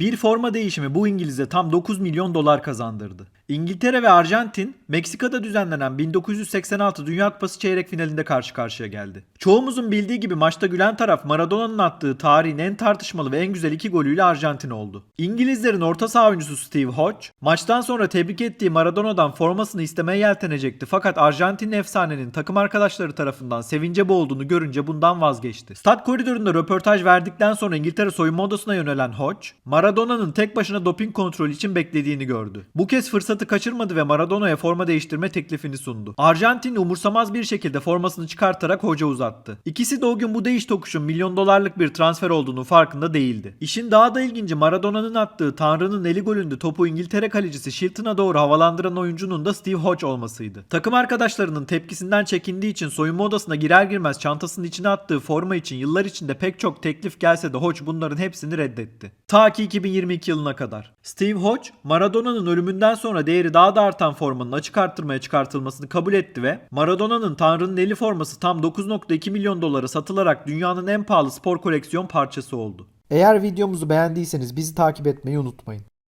Bir forma değişimi bu İngiliz'e tam 9 milyon dolar kazandırdı. İngiltere ve Arjantin, Meksika'da düzenlenen 1986 Dünya Kupası çeyrek finalinde karşı karşıya geldi. Çoğumuzun bildiği gibi maçta gülen taraf Maradona'nın attığı tarihin en tartışmalı ve en güzel iki golüyle Arjantin oldu. İngilizlerin orta saha oyuncusu Steve Hodge, maçtan sonra tebrik ettiği Maradona'dan formasını istemeye yeltenecekti fakat Arjantin efsanenin takım arkadaşları tarafından sevince boğulduğunu görünce bundan vazgeçti. Stat koridorunda röportaj verdikten sonra İngiltere soyunma odasına yönelen Hodge, Maradona'nın tek başına doping kontrolü için beklediğini gördü. Bu kez fırsatı kaçırmadı ve Maradona'ya forma değiştirme teklifini sundu. Arjantin umursamaz bir şekilde formasını çıkartarak hoca uzattı. İkisi de o gün bu değiş tokuşun milyon dolarlık bir transfer olduğunu farkında değildi. İşin daha da ilginci Maradona'nın attığı Tanrı'nın eli golünde topu İngiltere kalecisi Shilton'a doğru havalandıran oyuncunun da Steve Hodge olmasıydı. Takım arkadaşlarının tepkisinden çekindiği için soyunma odasına girer girmez çantasının içine attığı forma için yıllar içinde pek çok teklif gelse de Hodge bunların hepsini reddetti. Ta ki 2022 yılına kadar. Steve Hodge, Maradona'nın ölümünden sonra değeri daha da artan formanın açık arttırmaya çıkartılmasını kabul etti ve Maradona'nın Tanrı'nın eli forması tam 9.2 milyon dolara satılarak dünyanın en pahalı spor koleksiyon parçası oldu. Eğer videomuzu beğendiyseniz bizi takip etmeyi unutmayın.